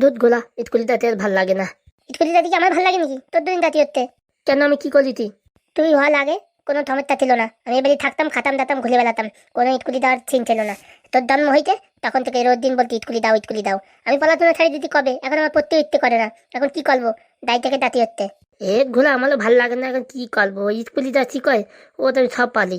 দুধ গোলা ইটকুলি দাঁতে আর ভালো লাগে না। ইটকুলি দাদি কি আমার ভালো লাগে নাকি? তোর দুদিন দাঁতি হতে কেন আমি কি করি তুই তুই হওয়া লাগে কোনো থমেরটা ছিল না। আমি এবারে থাকতাম খাতাম দাতাম ঘুরে বেড়াতাম কোনো ইটকুলি দেওয়ার চিন ছিল না। তোর জন্ম হইতে তখন থেকে রোজ দিন বলতে ইটকুলি দাও ইটকুলি দাও। আমি পলাতনে ছাড়ি দিতে কবে? এখন আমার পড়তে ইচ্ছে করে না। এখন কি করব? দায় থেকে দাঁতি হতে এক ঘোলা আমারও ভালো লাগে না এখন কি করব? ইটকুলি দা ঠিক হয় ও তো আমি সব পালি।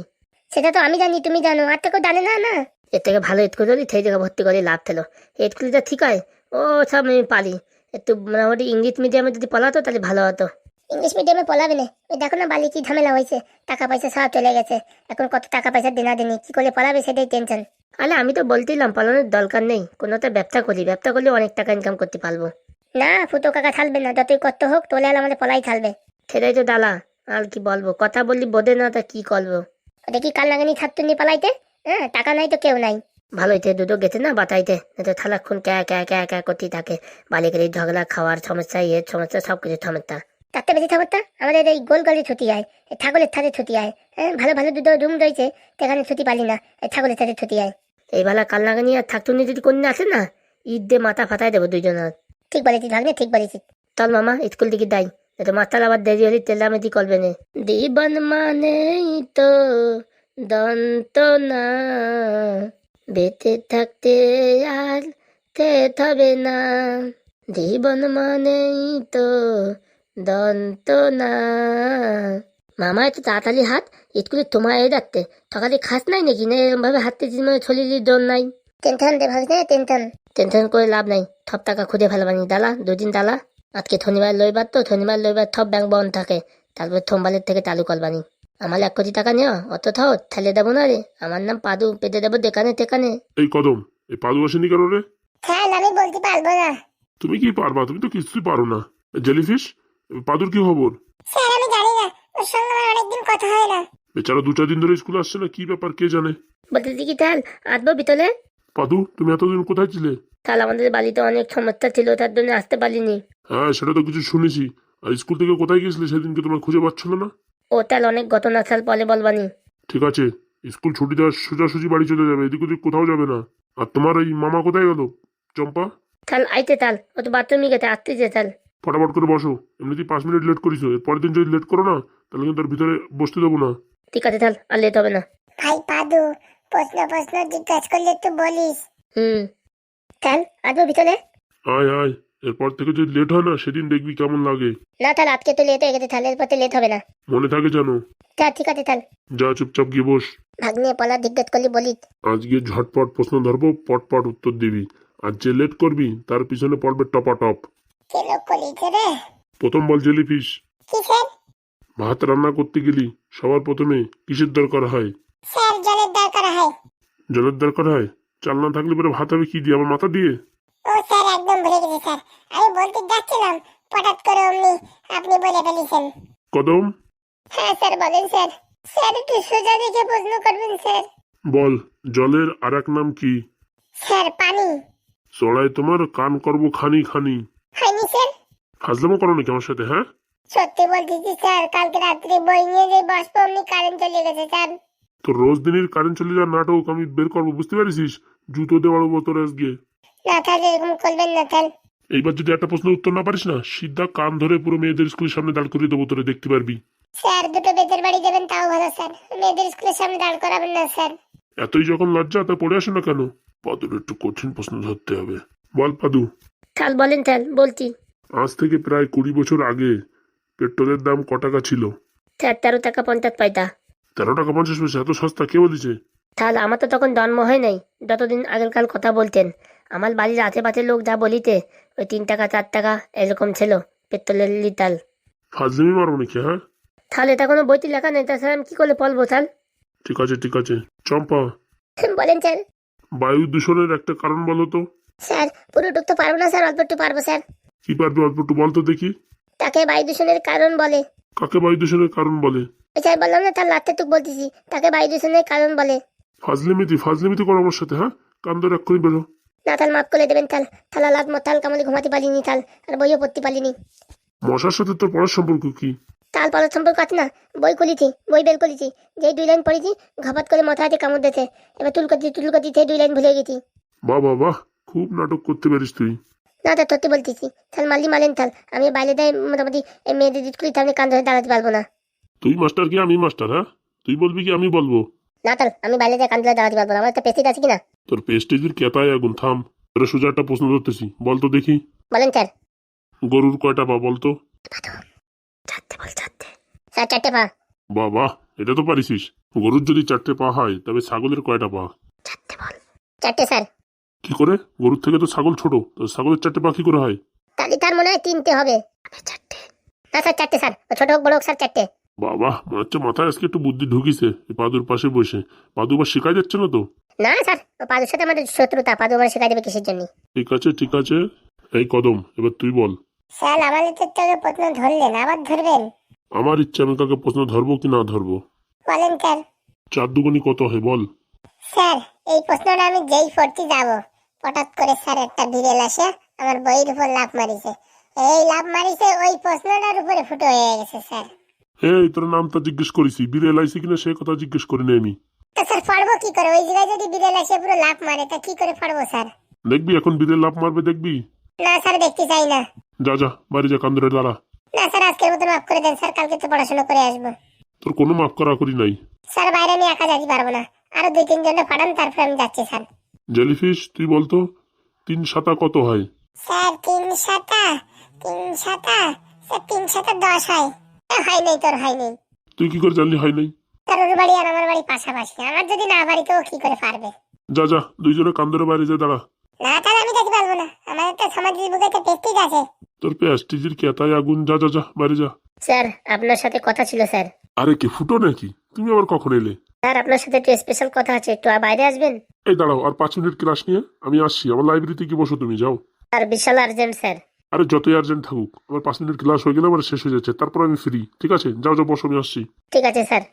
সেটা তো আমি জানি তুমি জানো। আর তো কেউ জানে না না। এর থেকে ভালো ইটকুলি জায়গায় ভর্তি করে লাভ থেলো। ইটকুলিটা ঠিক হয় ও সব আমি পালি। একটু মোটামুটি ইংলিশ মিডিয়ামে যদি পড়াতো তাহলে ভালো হতো। ইংলিশ মিডিয়ামে পলাবে না। দেখো না বালি কি ঝামেলা হয়েছে। টাকা পয়সা সব চলে গেছে। এখন কত টাকা পয়সা দেনা দেনি কি করে পলাবে সেটাই টেনশন আরে আমি তো বলছিলাম পালনের দরকার নেই। কোনো তো ব্যবসা করি ব্যবসা করলে অনেক টাকা ইনকাম করতে পারব। না ফুটো কাকা থাকবে না। যতই কষ্ট হোক তোলে আর আমাদের পলাই থাকবে সেটাই তো দালা। আর কি বলব? কথা বললি বোধে না তা কি করব? ওটা কি কাল লাগানি ছাত্র নিয়ে পালাইতে? হ্যাঁ টাকা নাই তো কেউ নাই। ভালোই তো দুটো গেছে না বাতাইতে? না তো সারাক্ষণ ক্যা ক্যা ক্যা ক্যা করতেই থাকে বালিকের এই ঝগড়া খাওয়ার সমস্যা ইয়ের সমস্যা সব কিছু সমস্যা তাতে বেশি খবরটা আমাদের এই গোল গলে ছুটি হয় এই ছাগলের ছাদে ছুটি হয় হ্যাঁ ভালো ভালো দুটো রুম রয়েছে সেখানে ছুটি পালি না এই ছাগলের ছাদে ছুটি হয় এই বেলা কাল লাগানি আর থাকতো নি যদি কন্যা আসে না? ঈদ দিয়ে মাথা ফাটাই দেবো দুজনের ঠিক বলেছিস ভাগ্নে ঠিক বলেছিস। চল মামা স্কুল দিকে যাই। এটা মাস্টার আবার দেরি হলে তেলামেদি করবে না। দিবন মানে তো দন্ত না। বেঁচে থাকতে আর তেত হবে না। জীবন মানেই তো দন্ত না। মামা একটু তাড়াতাড়ি হাত স্কুলে তোমার এ যাচ্ছে সকালে খাস নাই নাকি? না এরকম ভাবে হাঁটতে মানে ছলিলির দম নাই। টেনশন রে ভাগ্নে টেনশন। টেনশন করে লাভ নাই। সব টাকা খুঁজে ফেলবানি। দালা দুদিন দালা। আজকে শনিবার লইবার তো শনিবার লইবার সব ব্যাংক বন্ধ থাকে। তারপর সোমবারের থেকে চালু করবানি। আমার এক কোটি টাকা নেওয়া অত থাও ঠেলে দেবো না রে। আমার নাম পাদু পেতে দেবো দেখানে টেকানে এই কদম এই পাদু আসেনি কেন রে? হ্যাঁ আমি বলতে পারব না। তুমি কি পারবা? তুমি তো কিছুই পারো না। জেলিফিশ পাদুর কি খবর? স্যার আমি জানি না। ওর সঙ্গে আমার অনেকদিন কথা হয় না। বেচারা দু চার দিন ধরে স্কুলে আসছে না কি ব্যাপার কে জানে? বলতে কি তাহলে আসব বিতলে পাদু তুমি এতদিন কোথায় ছিলে? তাহলে আমাদের বাড়িতে অনেক সমস্যা ছিল তার জন্য আসতে পারিনি। হ্যাঁ সেটা তো কিছু শুনেছি। আর স্কুল থেকে কোথায় গেছিলে সেদিনকে তোমার খুঁজে পাচ্ছিল না? ও তাহলে অনেক ঘটনা সাল পরে বলবানি। ঠিক আছে স্কুল ছুটি দেওয়ার সোজাসুজি বাড়ি চলে যাবে এদিক ওদিক কোথাও যাবে না। আর তোমার এই মামা কোথায় গেল? চম্পা? তাহলে আইতে তাল ও তো বাথরুমে গেছে আসতে যে তাল। ফটাফট করে বসো এমনিতেই পাঁচ মিনিট লেট করিস পরের দিন যদি লেট করো না তাহলে কিন্তু আর ভিতরে বসতে দেবো না। ঠিক আছে তাল আর লেট হবে না। ভাই পাদু প্রশ্ন প্রশ্ন জিজ্ঞাসা করলে একটু বলিস। হুম। চল আসব ভিতরে? আয় আয়। এরপর থেকে যদি লেট হয় না সেদিন দেখবি কেমন লাগে। না তাহলে আজকে তো লেট হয়ে গেছে তাহলে এরপর লেট হবে না। মনে থাকে জানো চল ঠিক আছে তাহলে। যা চুপচাপ গিয়ে বস। ভাগ্নে পলা জিজ্ঞেস করলি বলি। আজকে ঝটপট প্রশ্ন ধরবো পটপট উত্তর দিবি। আর যে লেট করবি তার পিছনে পড়বে টপা টপ কেন কলিছে রে? প্রথম বল জেলিফিশ কি স্যার? ভাত রান্না করতে গেলি সবার প্রথমে কিসের দরকার হয়? স্যার জলের দরকার হয়। জলের দরকার হয়? চাল না থাকলে পরে ভাত হবে কি দিয়ে আমার মাথা দিয়ে? ও স্যার একদম ভুলে গেছি স্যার আমি বলতে যাচ্ছিলাম হঠাৎ করে অমনি আপনি কদম। হ্যাঁ স্যার বলেন স্যার। স্যার একটু সোজা দেখে প্রশ্ন করবেন স্যার। বল জলের আর এক নাম কি? স্যার পানি। চড়াই তোমার কান করব খানি খানি। স্যার। ফাজলামো করো নাকি আমার সাথে হ্যাঁ? সত্যি বলতেছি স্যার কালকে রাত্রে বই নিয়ে যে বসবো অমনি কারেন্ট চলে গেছে স্যার। তো রোজ দিনের কারেন্ট চলে যাওয়ার নাটক আমি বের করব বুঝতে পারিস জুতো দেওয়ার তোর আজকে। না স্যার এরকম করবেন না এইবার যদি একটা প্রশ্নের উত্তর না পারিস না সিধা কান ধরে পুরো মেয়েদের স্কুলের সামনে দাঁড় করিয়ে দেবো তোরে দেখতে পারবি। স্যার দুটো বেতের বাড়ি দেবেন তাও ভালো স্যার। মেয়েদের স্কুলের সামনে দাঁড় করাবেন না স্যার। এতই যখন লজ্জা তা পড়ে আসে না কেন? পাদুর একটু কঠিন প্রশ্ন ধরতে হবে। বল পাদু। তাল বলেন তাল বলছি। আজ থেকে প্রায় কুড়ি বছর আগে পেট্রোলের দাম ক টাকা ছিল? স্যার তেরো টাকা পঞ্চাশ পয়সা। তেরো টাকা পঞ্চাশ পয়সা এত সস্তা কে বলেছে? তাহলে আমার তো তখন জন্ম হয় নাই। যতদিন আগেরকাল কথা বলতেন। আমার বাড়ির আশেপাশের লোক যা বলিতে ওই তিন টাকা চার টাকা এরকম ছিল পেট্রোলের লিটার। ফাজলিমি মারবো নাকি হ্যাঁ? তাহলে এটা কোনো বইতে লেখা নেই তাছাড়া আমি কি করে বলব তাল ঠিক আছে ঠিক আছে। চম্পা। বলেন স্যার। বায়ু দূষণের একটা কারণ বলো তো। স্যার পুরোটুক তো পারব না স্যার অল্প একটু পারব স্যার। কি পারবে অল্প একটু বলতো দেখি। তাকে বায়ু দূষণের কারণ বলে। কাকে বায়ু দূষণের কারণ বলে? ওই স্যার বললাম না তার লাত্তে টুক বলতেছি তাকে বায়ু দূষণের কারণ বলে। ফাজলিমিতি ফাজলিমিতি করো আমার সাথে হ্যাঁ? কান ধরে এক্ষুনি বেরো। না তাল মাফ করে দেবেন তাল থালা লাত মতাল কামলে ঘুমাতে পারিনি তাল আর বইও পড়তে পারিনি। মশার সাথে তোর পড়ার সম্পর্ক কি? তাল পড়ার সম্পর্ক আছে না বই খুলেছি বই বের করেছি যেই দুই লাইন পড়েছি ঘাপাত করে মাথা হাতে কামড় দিয়েছে এবার তুল করছি তুল করছি সেই দুই লাইন ভুলে গেছি। বাহ বাহ বাহ খুব নাটক করতে পারিস তুই। না তা সত্যি বলতেছি তাহলে মালি মালেন তাল আমি বাইরে দেয় মোটামুটি এই মেয়েদের স্কুলে আমি কান ধরে দাঁড়াতে পারব না। তুই মাস্টার কি আমি মাস্টার হ্যাঁ? তুই বলবি কি আমি বলব? না তাল আমি বাইরে দিয়ে কান দাঁড়াতে পারব না। আমার একটা পেস্টিজ আছে কিনা? তোর পেস্টেজের কেতায় আগুন থাম। তোর সোজা একটা প্রশ্ন ধরতেছি। বল তো দেখি। বলেন স্যার। গরুর কয়টা পা বলতো চারটে বল চারটে। স্যার চারটে পা। বাবা এটা তো পারিসিস। গরুর যদি চারটে পা হয় তবে ছাগলের কয়টা পা? চারটে বল। চারটে স্যার। কি করে? গরুর থেকে তো ছাগল ছোট তো ছাগলের চারটে পা কি করে হয়? তাহলে তার মনে হয় তিনটে হবে। চারটে। না স্যার চারটে স্যার। ছোট হোক বড় হোক স্যার চারটে। বাবা মনে হচ্ছে মাথায় আজকে একটু বুদ্ধি ঢুকিছে। এই পাদুর পাশে বসে। পাদু বা শেখা যাচ্ছে না তো? না স্যার পাদুর সাথে আমাদের শত্রুতা। পাদু আমার শেখাই দেবে কিসের জন্য? ঠিক আছে ঠিক আছে। এই কদম এবার তুই বল। স্যার তো তোকে প্রশ্ন ধরলেন। আবার ধরবেন? আমার ইচ্ছা আমি কাকে প্রশ্ন ধরবো কি না ধরবো। বলেন স্যার। চার দুগুনি কত হয় বল। স্যার এই প্রশ্নটা আমি যেই পড়তে যাব। হঠাৎ করে স্যার একটা বিড়েল আসে আমার বইয়ের উপর লাভ মারিছে। এই লাভ মারিছে ওই প্রশ্নটার উপরে ফুটো হয়ে গেছে স্যার। এই তোর নামটা জিজ্ঞেস করেছি। বীরে এলাইছি কিনা সে কথা জিজ্ঞেস করিনি আমি। তো স্যার পড়ব কি করে? ওই জায়গায় যদি বিড়েল আসে পুরো লাভ মারে তা কি করে পড়ব স্যার? দেখবি এখন বীরে লাভ মারবে দেখবি? না স্যার দেখতে চাই না। যা যা বাড়ি যা কান্দরে দাঁড়া। না স্যার আজকের মতো মাফ করে দেন স্যার কালকে তো পড়াশোনা করে আসব। তোর কোনো মাফ করা করি নাই। স্যার বাইরে আমি একা যেতে পারব না। আরও দুই তিন জনকে পাঠান তারপর আমি যাচ্ছি স্যার। জেলিফিশ তুই বলতো তিন সাতা কত হয়? স্যার তিন সাতা তিন সাতা স্যার তিন সাতা দশ হয়। হয় নাই তোর হয় নাই। তুই কি করে জানলি হয় নাই? তার ওর বাড়ি আর আমার বাড়ি পাশাপাশি। আমার যদি না বাড়ি তো কি করে পারবে? যা যা দুইজনে কান্দরে বাইরে যা দাঁড়া। না তাহলে আমি যেতে পারব না। আমাদের তো সমাজের বুকে তো প্রেস্টিজ আছে। তোর প্যাস্টিজের কেতায় আগুন। যা যা যা বাইরে যা। স্যার আপনার সাথে কথা ছিল স্যার। আরে কি ফুটো নাকি? তুমি আবার কখন এলে? স্যার আপনার সাথে একটু স্পেশাল কথা আছে। একটু বাইরে আসবেন? এই দাঁড়াও আর পাঁচ মিনিট ক্লাস নিয়ে আমি আসছি। আমার লাইব্রেরিতে কি বসো তুমি? যাও। স্যার বিশাল আর্জেন্ট স্যার। আরে যতই আর্জেন্ট থাকুক আমার পাঁচ মিনিট ক্লাস হয়ে গেলে আমার শেষ হয়ে যাচ্ছে তারপর আমি ফ্রি ঠিক আছে? যাও যাও বসো আমি আসছি। ঠিক আছে স্যার।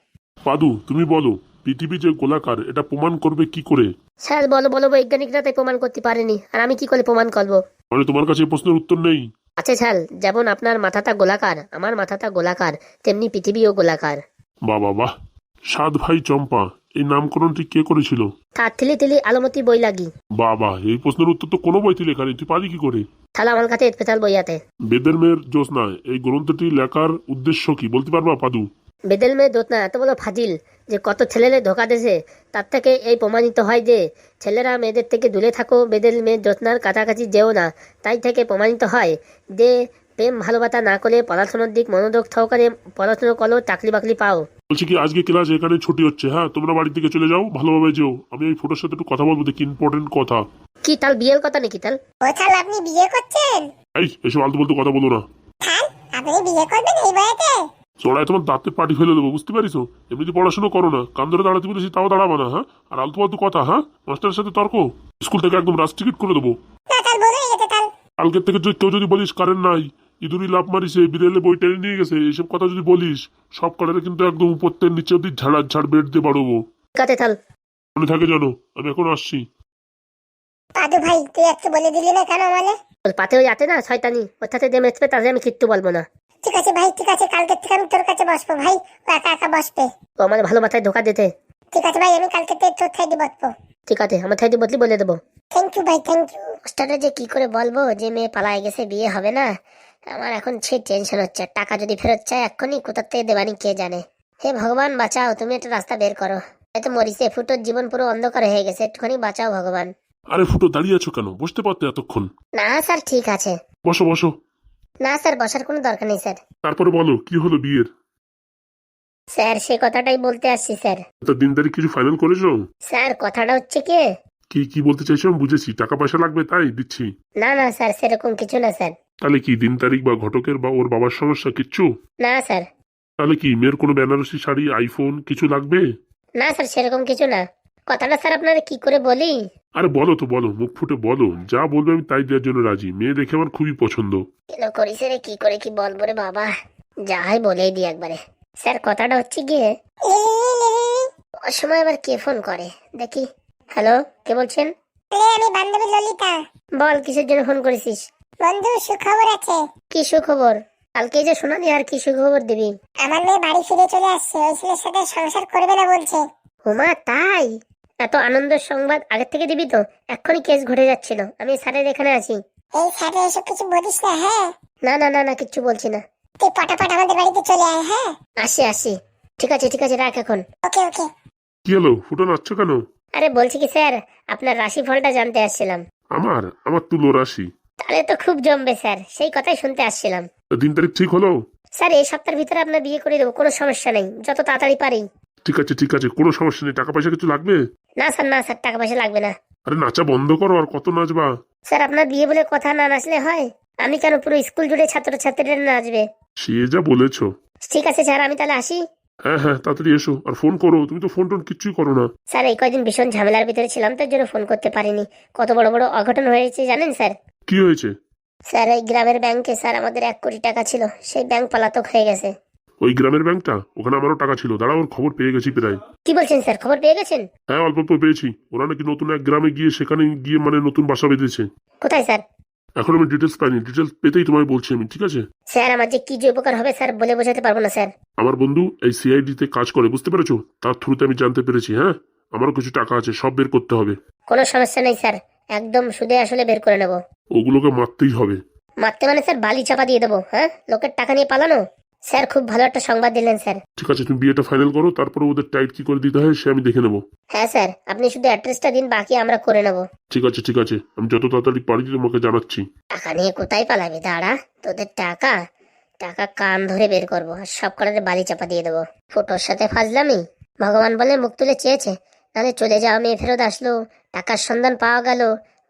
পাদু তুমি বলো পৃথিবী যে গোলাকার এটা প্রমাণ করবে কি করে? স্যার বলো বলো বৈজ্ঞানিকরা তাই প্রমাণ করতে পারেনি আর আমি কি করে প্রমাণ করব? মানে তোমার কাছে এই প্রশ্নের উত্তর নেই। আচ্ছা স্যার যেমন আপনার মাথাটা গোলাকার আমার মাথাটা গোলাকার তেমনি পৃথিবীও গোলাকার। বাহ বাহ বাহ। সাত ভাই চম্পা এই নামকরণটি কে করেছিল? তার থিলি থিলি আলমতি বই লাগি। বাবা এই প্রশ্নের উত্তর তো কোনো বইতে লেখা নেই তুই পারি কি করে? তাহলে আমার কাছে স্পেশাল বই আছে। বেদের মেয়ের এই গ্রন্থটি লেখার উদ্দেশ্য কি বলতে পারবা পাদু? বেদেল মেয়ে দোতনা এত বড় ফাজিল যে কত ছেলেরে ধোকা দেছে তার থেকে এই প্রমাণিত হয় যে ছেলেরা মেয়েদের থেকে দূরে থাকো বেদেল মেয়ে জ্যোৎস্নার কাছাকাছি যেও না। তাই থেকে প্রমাণিত হয় যে প্রেম ভালোবাসা না করে পড়াশোনার দিক মনোযোগ সহকারে পড়াশোনা করো চাকরি বাকরি পাও। বলছি কি আজকে ক্লাস এখানে ছুটি হচ্ছে হ্যাঁ? তোমরা বাড়ির দিকে চলে যাও ভালোভাবে যেও। আমি এই ফটোর সাথে একটু কথা বলব দেখি ইম্পর্টেন্ট কথা। কি তাল বিয়ের কথা নাকি তাল? ও তাহলে আপনি বিয়ে করছেন? এই এসব আলতু বলতে কথা বলো না। খান আপনি বিয়ে করবেন এই বয়সে? চড়ায় তোমার দাঁতে পাটি ফেলে দেবো বুঝতে পারিস এমনিতে পড়াশোনা করো না কান ধরে দাঁড়াতে বলেছি তাও দাঁড়াবো না হ্যাঁ? আর আলতু ফালতু কথা হ্যাঁ? মাস্টারের সাথে তর্ক? স্কুল থেকে একদম রাজ টিকিট করে দেবো। কালকের থেকে যদি কেউ যদি বলিস কারেন্ট নাই ইঁদুরি লাভ মারিছে বিড়েলে বই টেনে নিয়ে গেছে এইসব কথা যদি বলিস সব কারেন্ট কিন্তু একদম উপরতে নিচে অব্দি ঝাড়া ঝাড় বেড দিয়ে বাড়বো। তাল। মনে থাকে জানো আমি এখন আসছি। পাদু ভাই তুই একটু বলে দিলি না কেন আমাদের ওর পাতে ওই না শয়তানি। ওর সাথে যে মেচবে তাহলে আমি কিচ্ছু বলব না। ঠিক আছে ভাই ঠিক আছে কালকে থেকে আমি তোর কাছে বসবো ভাই ও একা একা বসবে। ও আমার ভালো মাথায় ধোকা দিতে। ঠিক আছে ভাই আমি কালকে থেকে তোর থাইডি বসবো। ঠিক আছে আমার থাইতে বদলি বলে দেবো। থ্যাংক ইউ ভাই থ্যাংক ইউ মাস্টারটা যে কি করে বলব যে মেয়ে পালায় গেছে বিয়ে হবে না। আমার এখন সে টেনশন হচ্ছে টাকা যদি ফেরত চায় এক্ষুনি কোথার থেকে দেবানি কে জানে। হে ভগবান বাঁচাও তুমি একটা রাস্তা বের করো। এত মরিছে ফুটোর জীবন পুরো অন্ধকার হয়ে গেছে একটুখানি বাঁচাও ভগবান। আরে ফুটো দাঁড়িয়ে আছো কেন? বসতে পারতে এতক্ষণ। না স্যার ঠিক আছে। বসো বসো। না স্যার বসার কোনো দরকার নেই স্যার। তারপরে বলো কি হলো বিয়ের? স্যার সে কথাটাই বলতে আসছি স্যার। তা দিন তারিখ কিছু ফাইনাল করেছ? স্যার কথাটা হচ্ছে কি? কি কি বলতে চাইছো? আমি বুঝেছি। টাকা পয়সা লাগবে তাই দিচ্ছি। না না স্যার সেরকম কিছু না স্যার। তাহলে কি দিন তারিখ বা ঘটকের বা ওর বাবার সমস্যা কিচ্ছু? না স্যার। তাহলে কি মেয়ের কোনো বেনারসি শাড়ি আইফোন কিছু লাগবে? না স্যার সেরকম কিছু না। কথাটা স্যার আপনারা কি করে বলি? আরে বলো তো বলো মুখ ফুটে বলো। যা বলবে আমি তাই দেওয়ার জন্য রাজি। মেয়ে দেখে আমার খুবই পছন্দ। কেন করিস রে কি করে কি বলব রে বাবা? যাই বলেই দি একবারে। স্যার কথাটা হচ্ছে গিয়ে অসময় আবার কে ফোন করে? দেখি। হ্যালো কে বলছেন? আমি বান্ধবী ললিতা। বল কিসের জন্য ফোন করেছিস? বন্ধু সুখবর আছে। কি সুখবর? কালকে যে শোনালি আর কি সুখবর দিবি? আমার মেয়ে বাড়ি ফিরে চলে আসছে। ওই ছেলের সাথে সংসার করবে না বলছে। হুমা তাই? এত আনন্দের সংবাদ আগের থেকে দিবি তো? এক্ষুনি কেস ঘটে যাচ্ছিল। আমি স্যারের এখানে আছি। এই স্যার এসব কিছু বলিস না হ্যাঁ? না না না না কিচ্ছু বলছি না। তুই পটাপট আমাদের বাড়িতে চলে আয় হ্যাঁ? আসি আসি। ঠিক আছে ঠিক আছে রাখ এখন। ওকে ওকে। কি হলো? ফুটো নাচছো কেন? আরে বলছি কি স্যার আপনার রাশিফলটা জানতে আসছিলাম। আমার? আমার তুলো রাশি। তাহলে তো খুব জমবে স্যার সেই কথাই শুনতে আসছিলাম। দিন তারিখ ঠিক হলো? স্যার এই সপ্তাহের ভিতরে আপনার বিয়ে করে দেবো কোনো সমস্যা নেই। যত তাড়াতাড়ি পারি। ঠিক আছে ঠিক আছে কোনো সমস্যা নেই টাকা পয়সা কিছু লাগবে? না স্যার না স্যার টাকা পয়সা লাগবে না। আরে নাচা বন্ধ করো আর কত নাচবা? স্যার আপনার বিয়ে বলে কথা না নাচলে হয়? আমি কেন পুরো স্কুল জুড়ে ছাত্রছাত্রীরা নাচবে? সে যা বলেছ। ঠিক আছে স্যার আমি তাহলে আসি। হ্যাঁ হ্যাঁ তাড়াতাড়ি এসো আর ফোন করো তুমি তো ফোন টোন কিচ্ছুই করো না। স্যার এই কয়দিন ভীষণ ঝামেলার ভিতরে ছিলাম তার জন্য ফোন করতে পারিনি। কত বড় বড় অঘটন হয়েছে জানেন স্যার? কি হয়েছে? স্যার এই গ্রামের ব্যাংকে স্যার আমাদের এক কোটি টাকা ছিল সেই ব্যাংক পলাতক হয়ে গেছে। ওই গ্রামের ব্যাংকটা ওখানে আমারও টাকা ছিল। দাঁড়া ওর খবর পেয়ে গেছি প্রায়। কি বলছেন স্যার খবর পেয়ে গেছেন? হ্যাঁ অল্প অল্প পেয়েছি। ওরা নাকি নতুন এক গ্রামে গিয়ে সেখানে গিয়ে মানে নতুন বাসা বেঁধেছে। কোথায় স্যার? এখন আমি ডিটেলস পাইনি। ডিটেলস পেতেই তোমায় বলছি আমি ঠিক আছে? স্যার আমার যে কি যে উপকার হবে স্যার বলে বোঝাতে পারব না স্যার। আমার বন্ধু এই সিআইডি তে কাজ করে বুঝতে পেরেছ? তার থ্রুতে আমি জানতে পেরেছি হ্যাঁ? আমারও কিছু টাকা আছে সব বের করতে হবে। কোনো সমস্যা নেই স্যার। একদম সুদে আসলে বের করে নেব। ওগুলোকে মারতেই হবে। মারতে মানে স্যার বালি চাপা দিয়ে দেবো হ্যাঁ? লোকের টাকা নিয়ে পালানো? স্যার খুব ভালো একটা সংবাদ দিলেন স্যার। ঠিক আছে তুমি বিয়েটা ফাইনাল করো তারপরে ওদের টাইট কি করে দিতে হয় সে আমি দেখে নেব। হ্যাঁ স্যার আপনি শুধু অ্যাড্রেসটা দিন বাকি আমরা করে নেব। ঠিক আছে ঠিক আছে আমি যত তাড়াতাড়ি পারি তোমাকে জানাচ্ছি। টাকা নিয়ে কোথায় পালাবি? দাঁড়া তোদের টাকা? টাকা কান ধরে বের করব আর সব কটাতে বালি চাপা দিয়ে দেবো। ফটোর সাথে ফাজলামি? ভগবান বলে মুখ তুলে চেয়েছে। নাহলে চলে যাওয়া মেয়ে ফেরত আসলো। টাকার সন্ধান পাওয়া গেল।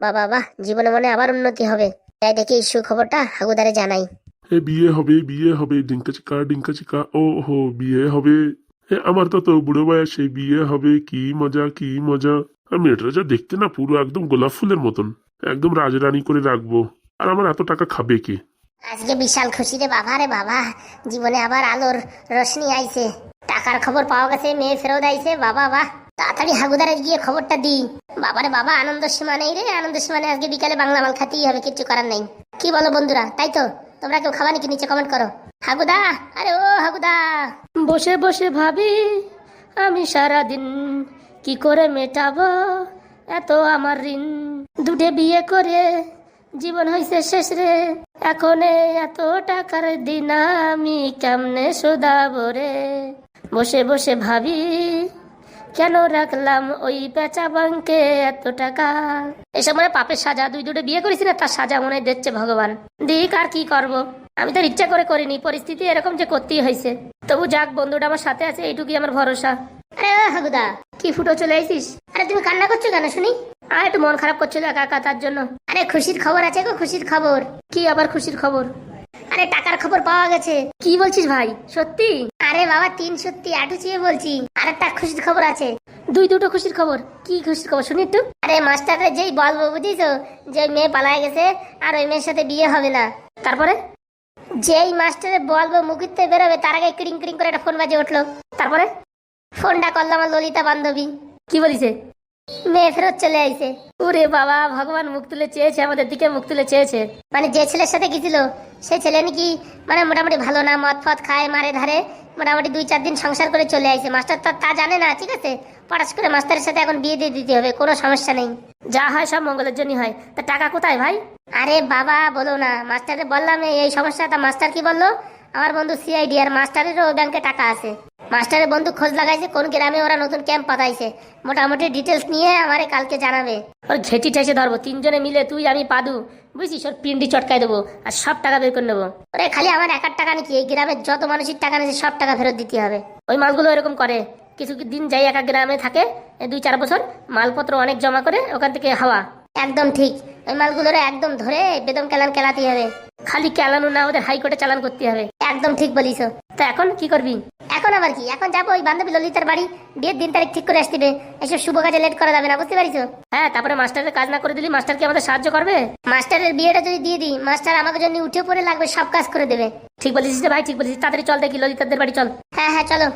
বাবা বাহ জীবনে মনে আবার উন্নতি হবে। তাই দেখি সুখবরটা হাগুদারে জানাই। এ বিয়ে হবে বিয়ে হবে, ডিঙ্কা চিকা ডিঙ্কা চিকা ও হো বিয়ে হবে। এ আমার তো তো বুড়ো বয়সে বিয়ে হবে, কি মজা কি মজা। আর মেয়েটা যা দেখতে না পুরো একদম গোলাপ ফুলের মতন। একদম রাজরানী করে রাখব। আর আমার এত টাকা খাবে কে? আজকে বিশাল খুশি রে বাবা রে বাবা, জীবনে আবার আলোর রশ্মি আইছে। টাকার খবর পাওয়া গেছে, মেয়ে ফেরত আইছে, বাবা বাহ তাড়াতাড়ি হাগুদারে গিয়ে খবরটা দিই। বাবারে বাবা, আনন্দ সীমা নেই রে, আনন্দ সীমা নেই, আজকে বিকালে বাংলা মাল খাতেই হবে, কিচ্ছু করার নেই। কি বলো বন্ধুরা, তাই তো? তোমরা কেউ খাবা নাকি নিচে কমেন্ট করো। হাগুদা, আরে ও হাগুদা। বসে বসে ভাবি, আমি সারাদিন কি করে মেটাবো? এত আমার ঋণ। দুটে বিয়ে করে জীবন হয়েছে শেষ রে। এখন এত টাকার দিন আমি কেমনে শোধাবো রে? বসে বসে ভাবি কেন রাখলাম ওই পেঁচা বাঙ্কে এত টাকা? এসব মানে পাপের সাজা দুই দুটো বিয়ে করেছি না তার সাজা মনে দিচ্ছে ভগবান। দিক আর কি করব? আমি তো ইচ্ছা করে করিনি পরিস্থিতি এরকম যে করতেই হয়েছে। তবু যাক বন্ধুটা আমার সাথে আছে এইটুকুই আমার ভরসা। আরে হাগুদা কি ফুটো চলে আইছিস? আরে তুমি কান্না করছ কেন শুনি? আর একটু মন খারাপ করছিল একা একা তার জন্য। আরে খুশির খবর আছে গো খুশির খবর। কি আবার খুশির খবর? আরে টাকার খবর পাওয়া গেছে। কি বলছিস ভাই? সত্যি? আরে বাবা, তিন সত্যি, আটু চেয়ে বলছি। আর একটা খুশির খবর আছে। দুই, দুটো খুশির খবর। কি খুশির খবর, শুনি একটু? আরে মাস্টারে যেই বলব বুঝিস যে মেয়ে পালায় গেছে, আর ওই মেয়ের সাথে বিয়ে হবে না। তারপরে? যেই মাস্টারে বলব মুখিতে বেরোবে, তার আগে ক্রিং ক্রিং করে একটা ফোন বাজে উঠল। তারপরে? ফোনটা করলাম আমার ললিতা বান্ধবী। কি বলিছে? মেয়ে ফেরত চলে আইছে। ওরে বাবা, ভগবান মুখ তুলে চেয়েছে, আমাদের দিকে মুখ তুলে চেয়েছে। মানে যে ছেলের সাথে গেছিল, সেই ছেলে নাকি মানে মোটামুটি ভালো না মদ ফদ খায়, মারে ধারে, মোটামুটি দুই চার দিন সংসার করে চলে আইছে। মাস্টার তো তা জানে না, ঠিক আছে? পড়াশ করে মাস্টারের সাথে এখন বিয়ে দিয়ে দিতে হবে, কোনো সমস্যা নেই। যা হয় সব মঙ্গলের জন্য হয়। তা টাকা কোথায় ভাই? আরে বাবা, বলো না। মাস্টারে বললাম, এই সমস্যা তা মাস্টার কি বলল? আমার বন্ধু সিআইডি, আর মাস্টারেরও ব্যাংকে টাকা আছে। মাস্টারের বন্ধু খোঁজ লাগাইছে কোন গ্রামে ওরা নতুন ক্যাম্প পাতাইছে মোটামুটি ডিটেলস নিয়ে আমারে কালকে জানাবে। ওর ঘেটি ঠেসে ধরবো তিনজনে মিলে তুই আমি পাদু। বুঝছিস? ওর পিন্ডি চটকাই দেবো আর সব টাকা বের করে নেব। ওরে খালি আমার একার টাকা নাকি? এই গ্রামের যত মানুষের টাকা নিয়েছে সব টাকা ফেরত দিতে হবে। ওই মালগুলো এরকম করে কিছু দিন যাই একা গ্রামে থাকে দুই চার বছর মালপত্র অনেক জমা করে ওখান থেকে হাওয়া। একদম ঠিক। ওই মালগুলোরে একদম ধরে বেদম কেলান কেলাতে হবে। খালি কেলানো না ওদের হাইকোর্টে চালান করতে হবে। একদম ঠিক বলিস। তা এখন কি করবি? এখন আবার কি? এখন যাব ওই বান্ধবী ললিতার বাড়ি। বিয়ের দিন তারিখ ঠিক করে আসতে এসব শুভ কাজে লেট করা যাবে না বুঝতে পারিস? হ্যাঁ তারপরে মাস্টারের কাজ না করে দিলি মাস্টার কি আমাদের সাহায্য করবে? মাস্টারের বিয়েটা যদি দিয়ে দিই মাস্টার আমাকে জন্য উঠে পড়ে লাগবে সব কাজ করে দেবে। ঠিক বলেছিস রে ভাই ঠিক বলেছিস তাড়াতাড়ি চল দেখি ললিতাদের বাড়ি চল। হ্যাঁ হ্যাঁ চলো।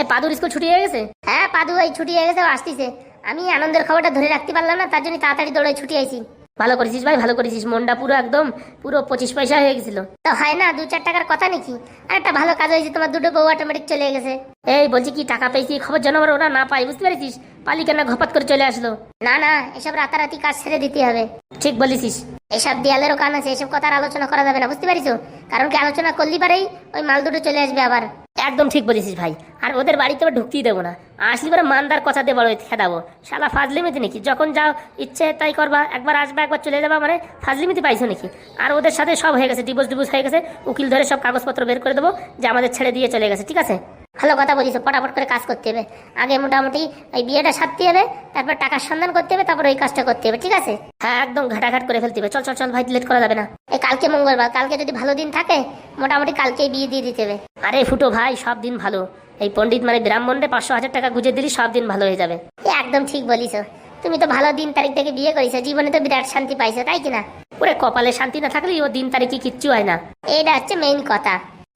এই পাদুর স্কুল ছুটি হয়ে গেছে? হ্যাঁ পাদু ওই ছুটি হয়ে গেছে আসতিছে। আমি আনন্দের খবরটা ধরে রাখতে পারলাম না তার জন্য তাড়াতাড়ি দৌড়ে ছুটি আইছি। ভালো করেছিস ভাই ভালো করেছিস। মনটা পুরো একদম পুরো পঁচিশ পয়সা হয়ে গেছিল। তো হয় না দু চার টাকার কথা নাকি? আর একটা ভালো কাজ হয়েছে তোমার দুটো বউ অটোমেটিক চলে গেছে। এই বলছি কি টাকা পেয়েছি খবর জানাবার ওরা না পাই বুঝতে পেরেছিস? পালি কেন ঘপাত করে চলে আসলো। না না এসব রাতারাতি কাজ ছেড়ে দিতে হবে। ঠিক বলেছিস। এসব দেয়ালেরও কান আছে এসব কথা আলোচনা করা যাবে না বুঝতে পারিস কারণ কি আলোচনা করলি পারেই ওই মাল দুটো চলে আসবে আবার। একদম ঠিক বলেছিস ভাই। আর ওদের বাড়িতে আবার ঢুকতেই দেবো না। আসলি পরে মানদার কথা দিয়ে বড় খেদাবো। শালা ফাজলিমিতি নাকি? যখন যাও ইচ্ছে তাই করবা। একবার আসবা একবার চলে যাবা মানে ফাজলিমিতি পাইছো নাকি? আর ওদের সাথে সব হয়ে গেছে ডিভোর্স ডিভোর্স হয়ে গেছে। উকিল ধরে সব কাগজপত্র বের করে দেবো যে আমাদের ছেড়ে দিয়ে চলে গেছে ঠিক আছে? ভালো কথা বলিস ফটাফট করে কাজ করতে হবে। আগে মোটামুটি ওই বিয়েটা সারতে হবে, তারপর টাকার সন্ধান করতে হবে, তারপর ওই কাজটা করতে হবে, ঠিক আছে? হ্যাঁ একদম ঘাটাঘাট করে ফেলতে হবে। চল চল চল, ভাই লেট করা যাবে না। এই কালকে মঙ্গলবার, কালকে যদি ভালো দিন থাকে, মোটামুটি কালকেই বিয়ে দিয়ে দিতে হবে। আরে ফুটো ভাই, সব দিন ভালো। এই পণ্ডিত মানে ব্রাহ্মণরে পাঁচশো হাজার টাকা গুজে দিলি, সব দিন ভালো হয়ে যাবে। একদম ঠিক বলিস। তুমি তো ভালো দিন তারিখ থেকে বিয়ে করেছ জীবনে তো বিরাট শান্তি পাইছো, তাই কি না? ওরে কপালে শান্তি না থাকলে ও দিন তারিখে কিচ্ছু হয় না। এটা হচ্ছে মেইন কথা।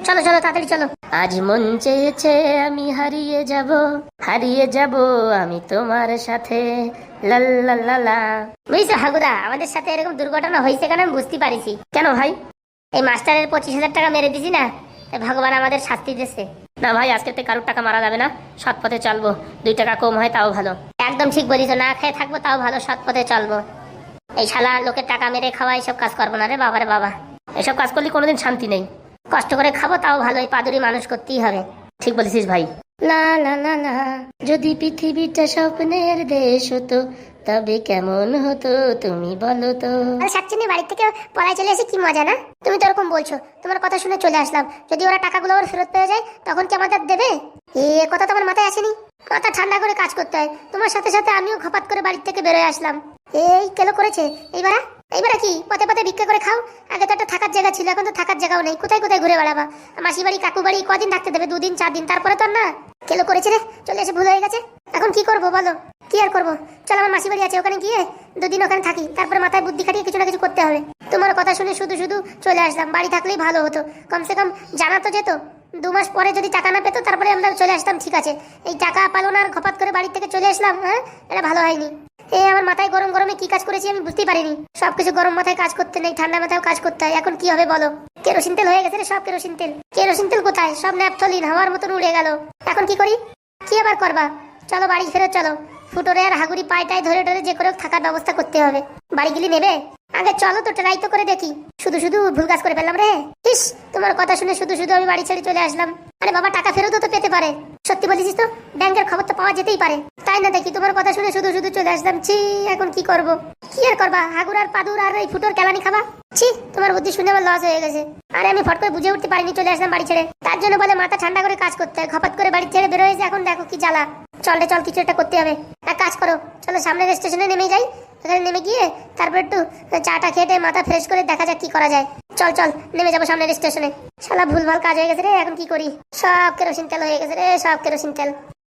চলো চলো, তাড়াতাড়ি চলো। আজ মন চেয়েছে আমি হারিয়ে যাব হারিয়ে যাব আমি তোমার সাথে। বুঝছ হাগুদা, আমাদের সাথে এরকম দুর্ঘটনা হয়েছে কেন আমি বুঝতে পারিছি। কেন ভাই? এই মাস্টারের পঁচিশ হাজার টাকা মেরে দিছি না ভগবান আমাদের শাস্তি দিচ্ছে না ভাই, আজকে তো কারোর টাকা মারা যাবে না, সৎ পথে চলবো। দুই টাকা কম হয়, তাও ভালো। একদম ঠিক বলিস না খেয়ে থাকব, তাও ভালো, সৎ পথে চলবো। এই শালা লোকের টাকা মেরে খাওয়া, এইসব কাজ করব না রে বাবারে বাবা। এসব কাজ করলে কোনোদিন শান্তি নেই। কষ্ট করে খাব তাও ভালো এই পাদুরি মানুষ করতেই হবে। ঠিক বলেছিস ভাই। না না না না যদি পৃথিবীটা স্বপ্নের দেশ হতো তবে কেমন হতো তুমি বলো তো? সাতচুনি বাড়ি থেকে পড়ায় চলে এসে কি মজা না? তুমি তো এরকম বলছো তোমার কথা শুনে চলে আসলাম। যদি ওরা টাকাগুলো আবার ফেরত পেয়ে যায় তখন কি আমাদের দেবে? এ কথা তো আমার মাথায় আসেনি? মাথা ঠান্ডা করে কাজ করতে হয়। তোমার সাথে সাথে আমিও খপাত করে বাড়ির থেকে বেরোয় আসলাম। এই কেলো করেছে? এইবারা এইবারা কি? পথে পথে ভিক্ষা করে খাও? আগে তো একটা থাকার জায়গা ছিল, এখন তো থাকার জায়গাও নেই। কোথায় কোথায় ঘুরে বেড়াবা? মাসি বাড়ি কাকু বাড়ি কদিন থাকতে দেবে? দুদিন চার দিন তারপরে তো না। কেলো করেছে রে, চলে এসে ভুল হয়ে গেছে। এখন কি করব বলো? কি আর করব? চলো আমার মাসি বাড়ি আছে, ওখানে গিয়ে দুদিন ওখানে থাকি। তারপরে মাথায় বুদ্ধি খাটিয়ে কিছু না কিছু করতে হবে। তোমার কথা শুনে শুধু শুধু চলে আসলাম। বাড়ি থাকলেই ভালো হতো। কমসে কম জানা তো যেত। দু মাস পরে যদি টাকা না পেতো, তারপরে আমরা চলে আসতাম, ঠিক আছে। এই টাকা পালো না আর খপাত করে বাড়ি থেকে চলে আসলাম হ্যাঁ? এটা ভালো হয়নি। এই আমার মাথায় গরম গরমে কি কাজ করেছি আমি বুঝতেই পারিনি। সবকিছু গরম মাথায় কাজ করতে নেই ঠান্ডা মাথায় কাজ করতে হয়। এখন কি হবে বলো? কেরোসিন তেল হয়ে গেছে রে, সব কেরোসিন তেল। কেরোসিন তেল কোথায়? সব ন্যাপথলিন, হাওয়ার মতন উড়ে গেল। এখন কি করি? কি আবার করবা? চলো বাড়ি ফেরত চলো। ফুটোরে আর হাগুড়ি পায়টায় ধরে ধরে যে করে থাকার ব্যবস্থা করতে হবে। বাড়ি গেলি নেবে? আগে চলো তো ট্রাই তো করে দেখি। শুধু শুধু ভুল কাজ করে ফেললাম রে। ইস, তোমার কথা শুনে শুধু শুধু আমি বাড়ি ছেড়ে চলে আসলাম। আরে বাবা, টাকা ফেরতও তো পেতে পারে। সত্যি বলেছিস তো? ব্যাংকের খবর তো পাওয়া যেতেই পারে। তাই না দেখি, তোমার কথা শুনে শুধু শুধু চলে আসলাম। ছি, এখন কি করব? কি আর করবা? হাগুর আর পাদুর আর এই ফুটোর কেলানি খাবা? ছি, তোমার বুদ্ধি শুনে আমার লস হয়ে গেছে। আরে আমি ফট করে বুঝে উঠতে পারিনি, চলে আসলাম বাড়ি ছেড়ে। তার জন্য বলে মাথা ঠান্ডা করে কাজ করতে হয়। খপাত করে বাড়ি ছেড়ে বেরো হয়েছে, এখন দেখো কি জ্বালা। চল রে, চল, কিছু একটা করতে হবে। এক কাজ করো, চলো সামনের স্টেশনে নেমে যাই। এখানে নেমে গিয়ে তারপর একটু চাটা খেটে মাথা ফ্রেশ করে দেখা যাক কি করা যায়। চল চল, নেমে যাব সামনের স্টেশনে শালা ভুলভাল কাজ হয়ে গেছে রে, এখন কি করি? সব কেরোসিন তেল হয়ে গেছে রে, সব কেরোসিন তেল।